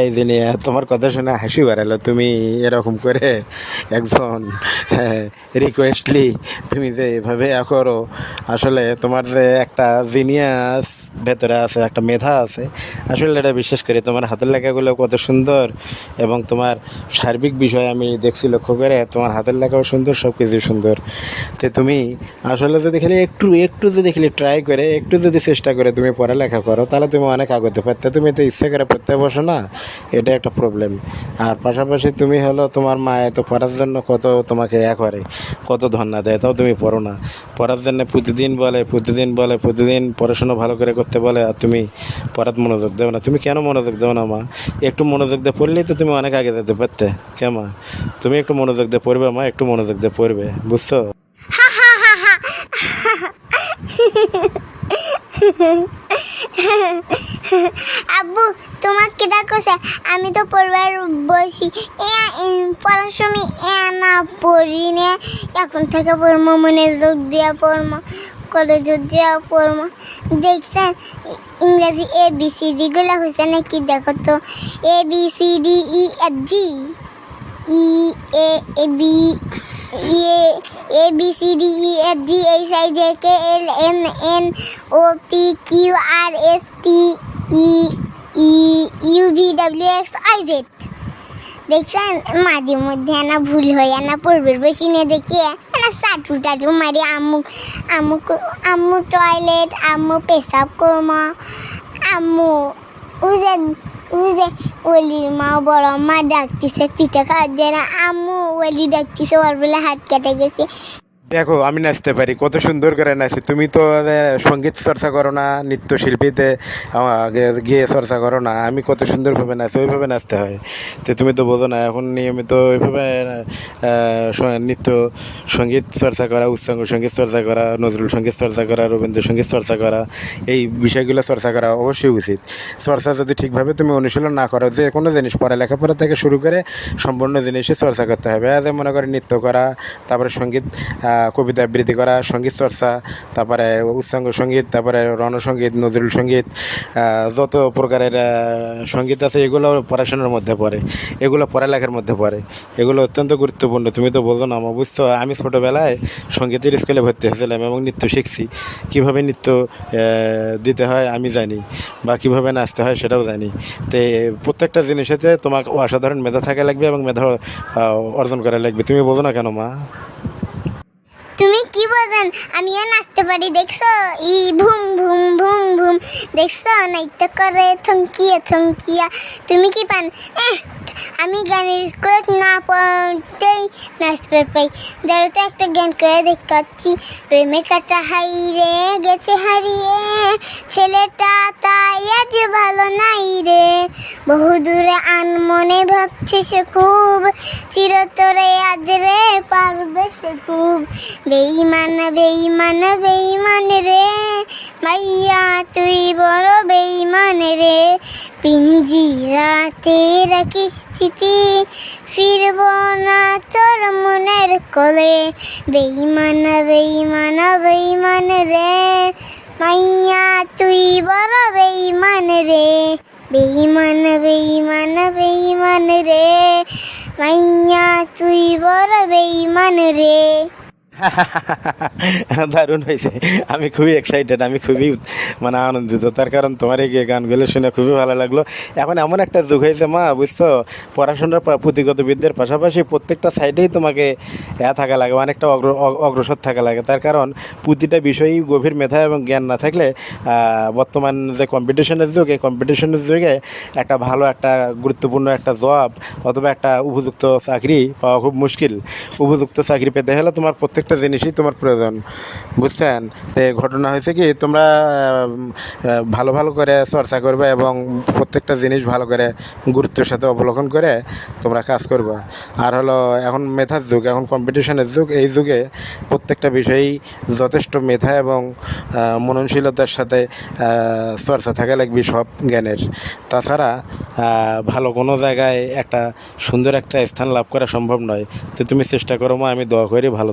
এই দুনিয়া, তোমার কথা শুনে হাসি বাড়ালো। তুমি এরকম করে একজন রিকোয়েস্টলি তুমি যে এভাবে করো, আসলে তোমার যে একটা জিনিয়াস ভেতরে আছে, একটা মেধা আছে। আসলে এটা বিশ্বাস করি তোমার হাতের লেখাগুলো কত সুন্দর এবং তোমার সার্বিক বিষয় আমি দেখছি লক্ষ্য করে, তোমার হাতের লেখাও সুন্দর সব কিছু সুন্দর। তো তুমি আসলে যদি খালি একটু একটু যদি খালি ট্রাই করে, একটু যদি চেষ্টা করে তুমি পড়ালেখা করো, তাহলে তুমি অনেক আগতে পারতে। তুমি তো ইচ্ছে করে পড়তে বসো না, এটা একটা প্রবলেম আর পাশাপাশি তুমি হলো তোমার মা এত পড়ার জন্য কত তোমাকে এ করে, কত ধন্যা দেয়, তাও তুমি পড়ো না। পড়ার জন্য প্রতিদিন বলে প্রতিদিন বলে, প্রতিদিন পড়াশোনা ভালো করে করতে বলে, আর তুমি পড়ার মনোযোগ দেও না। তুমি কেন মনোযোগ দেও না, মা? একটু মনোযোগ দিয়ে পড়লেই তো তুমি অনেক আগে যেতে পারতে। কেমন তুমি একটু মনোযোগ দিয়ে পড়বে, মা, একটু মনোযোগ দিয়ে পড়বে। বুঝছ? আব্বু তোমাকে ডাকছে আমি তো পড়বার বসি পড়ার সময় এ না পড়ি নে। এখন থেকে পড়ব মনে যোগ দিয়া পড়ব দিয়া পড়ব দেখছেন ইংরেজি এ বি সি ডি গুলো হয়েছে নাকি দেখো তো? A B C D E F G E A B A A B C D E F G H I J K L M N O P Q R S T E E U V W X I Z দেখছেন, মাঝে মধ্যে আনা ভুল হয় আনা পড়বের, বেশি নিয়ে দেখি আনা সাটু টাটু মারি আম্মু আম্মু আম্মু টয়লেট আম্মু পেশাব করমা আম্মু উজে উজে ওলির মা বড় মা ডাকতেছে, পিঠা খাওয়ার জন্য আম্মু ওলি ডাকতেছে ওর বলে হাত কেটে গেছে। দেখো, আমি নাচতে পারি, কত সুন্দর করে নাচি। তুমি তো সংগীত চর্চা করো না, নৃত্যশিল্পীতে গিয়ে চর্চা করো না, আমি কত সুন্দরভাবে নাচি, ওইভাবে নাচতে হয়। তো তুমি তো বোঝো না, এখন নিয়মিত ওইভাবে নৃত্য সংগীত চর্চা করা, উচ্চাঙ্গ সংগীত চর্চা করা, নজরুল সংগীত চর্চা করা রবীন্দ্রসঙ্গীত চর্চা করা, এই বিষয়গুলো চর্চা করা অবশ্যই উচিত। চর্চা যদি ঠিকভাবে তুমি অনুশীলন না করো, যে কোনো জিনিস পড়া লেখাপড়া থেকে শুরু করে সম্পূর্ণ জিনিসই চর্চা করতে হবে। আজ মনে করে নৃত্য করা, তারপরে সংগীত কবিতা আবৃত্তি করা, সংগীত চর্চা, তারপরে উচ্চাঙ্গ সংগীত, তারপরে রণসঙ্গীত, নজরুল সংগীত যত প্রকারের সংগীত আছে, এগুলো পড়াশোনার মধ্যে পড়ে, এগুলো পড়ালেখার মধ্যে পড়ে, এগুলো অত্যন্ত গুরুত্বপূর্ণ। তুমি তো বলছো না, আমার বুঝছ, আমি ছোটোবেলায় সঙ্গীতের স্কুলে ভর্তি হয়েছিলাম এবং নৃত্য শিখছি। কীভাবে নৃত্য দিতে হয় আমি জানি, বা কীভাবে নাচতে হয় সেটাও জানি। তো প্রত্যেকটা জিনিসেতে তোমাকে অসাধারণ মেধা থাকা লাগবে এবং মেধা অর্জন করা লাগবে। তুমি বোঝো না কেন মা? তুমি কি বলেন আমিও নাচতে পারি দেখছ? ই ভুম ভুম ভুম ভুম। দেখছ? নাইতে করে থঙ্কিয়া থঙ্কিয়া তুমি কি পান? এহ, আমি গানের স্কুলে না পড়তেই নাচতে পাই। ধরো তো একটা গান করে দেখাচ্ছি। প্রেমে কাটা হাইরে গেছে হারিয়ে। ছেলেটা তাই আজ ভালো নাই রে। বহু দূরে আনমনে ভাবছে সে খুব। চিরতরে আজ রে পারবে সে খুব। বেইমান বেইমান বেইমান রে। মাইয়া, তুই রে পিঞ্জিরাতে রাখিস স্মৃতি ফিরব না তোর মনের কোলে বেইমান বেইমান বেইমান রে মাইয়া তুই বড় বেইমান রে বেইমান বেইমান বেইমান রে মাইয়া তুই বড় বেইমান রে দারুণ হয়েছে। আমি খুবই এক্সাইটেড আমি খুবই মানে আনন্দিত। তার কারণ তোমার এই গানগুলো শুনে খুবই ভালো লাগল। এখন এমন একটা যুগ হয়েছে মা, বুঝছ? পড়াশোনার পুঁথিগত বিদ্যার পাশাপাশি প্রত্যেকটা সাইডেই তোমাকে এ থাকা লাগে, অনেকটা অগ্র অগ্রসর থাকা লাগে। তার কারণ প্রতিটা বিষয়েই গভীর মেধা এবং জ্ঞান না থাকলে বর্তমান যে কম্পিটিশনের যুগ, এই কম্পিটিশনের যুগে একটা ভালো, একটা গুরুত্বপূর্ণ একটা জব অথবা একটা উপযুক্ত চাকরি পাওয়া খুব মুশকিল। উপযুক্ত চাকরি পেতে হলে তোমার প্রত্যেকটা জিনিসই তোমার প্রয়োজন। বুঝছেন? ঘটনা হয়েছে কি, তোমরা ভালো ভালো করে চর্চা করবে এবং প্রত্যেকটা জিনিস ভালো করে গুরুত্বের সাথে অবলোকন করে তোমরা কাজ করবে। আর হলো, এখন মেধার যুগ, এখন কম্পিটিশনের যুগ, এই যুগে প্রত্যেকটা বিষয়েই যথেষ্ট মেধা এবং মননশীলতার সাথে চর্চা থাকা লাগবে সব জ্ঞানের। তাছাড়া ভালো কোনো জায়গায় একটা সুন্দর একটা স্থান লাভ করা সম্ভব নয়। তো তুমি চেষ্টা করো মা, আমি দোয়া করি ভালো